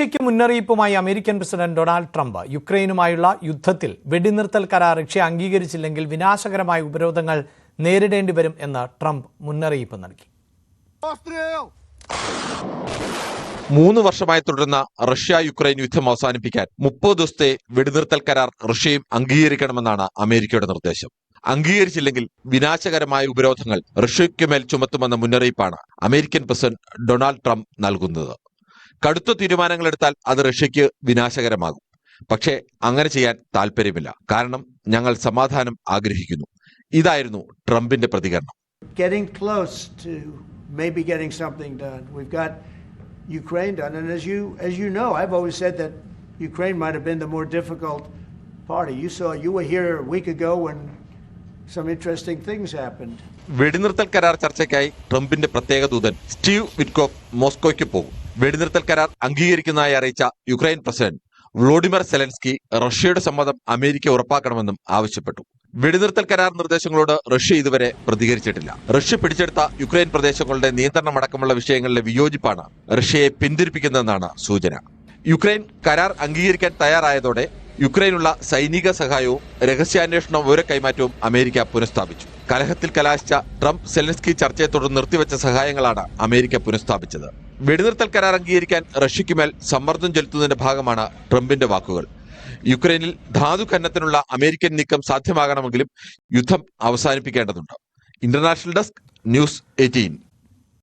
റഷ്യയ്ക്ക് മുന്നറിയിപ്പുമായി American president Donald Trump യുക്രൈനുമായുള്ള യുദ്ധത്തിൽ വെടിനിർത്തൽ കരാർ റഷ്യ അംഗീകരിച്ചില്ലെങ്കിൽ വിനാശകരമായ ഉപരോധങ്ങൾ നേരിടേണ്ടി വരും എന്ന് ട്രംപ് മുന്നറിയിപ്പ് നൽകി. മൂന്ന് വർഷമായി തുടരുന്ന റഷ്യ യുക്രൈൻ യുദ്ധം അവസാനിപ്പിക്കാൻ മുപ്പത് ദിവസത്തെ വെടിനിർത്തൽ കരാർ റഷ്യയും അംഗീകരിക്കണമെന്നാണ് അമേരിക്കയുടെ നിർദ്ദേശം. അംഗീകരിച്ചില്ലെങ്കിൽ വിനാശകരമായ ഉപരോധങ്ങൾ റഷ്യയ്ക്കുമേൽ ചുമത്തുമെന്ന മുന്നറിയിപ്പാണ് അമേരിക്കൻ പ്രസിഡന്റ് ഡൊണാൾഡ് ട്രംപ് നൽകുന്നത്. കടുത്ത തീരുമാനങ്ങൾ എടുത്താൽ അത് റഷ്യയ്ക്ക് വിനാശകരമാകും പക്ഷേ അങ്ങനെ ചെയ്യാൻ താല്പര്യമില്ല കാരണം ഞങ്ങൾ സമാധാനം ആഗ്രഹിക്കുന്നു ഇതായിരുന്നു ട്രംപിന്റെ പ്രതികരണം getting close to maybe getting something done. We've got Ukraine done, and as you as you know, I've always said that Ukraine might have been the more difficult party. You saw you were here a week ago when some interesting things happened. വെടിനിർത്തൽ കരാർ ചർച്ചയ്ക്കായി ട്രംപിന്റെ പ്രത്യേക ദൂതൻ Steve Witkoff മോസ്കോയ്ക്ക് പോകും വെടിനിർത്തൽ കരാർ അംഗീകരിക്കുന്നതായി അറിയിച്ച യുക്രൈൻ പ്രസിഡന്റ് വ്ളോഡിമിർ സെലൻസ്കി റഷ്യയുടെ സമ്മതം അമേരിക്ക ഉറപ്പാക്കണമെന്നും ആവശ്യപ്പെട്ടു. വെടിനിർത്തൽ കരാർ നിർദ്ദേശങ്ങളോട് റഷ്യ ഇതുവരെ പ്രതികരിച്ചിട്ടില്ല. റഷ്യ പിടിച്ചെടുത്ത യുക്രൈൻ പ്രദേശങ്ങളുടെ നിയന്ത്രണം അടക്കമുള്ള വിഷയങ്ങളിലെ വിയോജിപ്പാണ് റഷ്യയെ പിന്തിരിപ്പിക്കുന്നതെന്നാണ് സൂചന. യുക്രൈൻ കരാർ അംഗീകരിക്കാൻ തയ്യാറായതോടെ യുക്രൈനുള്ള സൈനിക സഹായവും രഹസ്യാന്വേഷണ വിവര കൈമാറ്റവും അമേരിക്ക പുനഃസ്ഥാപിച്ചു. കലഹത്തിൽ കലാശിച്ച ട്രംപ് സെലൻസ്കി ചർച്ചയെ തുടർന്ന് നിർത്തിവെച്ച സഹായങ്ങളാണ് അമേരിക്ക പുനഃസ്ഥാപിച്ചത്. വെടിനിർത്തൽ കരാർ അംഗീകരിക്കാൻ റഷ്യയ്ക്കുമേൽ സമ്മർദ്ദം ചെലുത്തുന്നതിന്റെ ഭാഗമാണ് ട്രംപിന്റെ വാക്കുകൾ. യുക്രൈനിൽ ധാതു ഖനനത്തിനുള്ള അമേരിക്കൻ നീക്കം സാധ്യമാകണമെങ്കിലും യുദ്ധം അവസാനിപ്പിക്കേണ്ടതുണ്ട്. International desk news eighteen.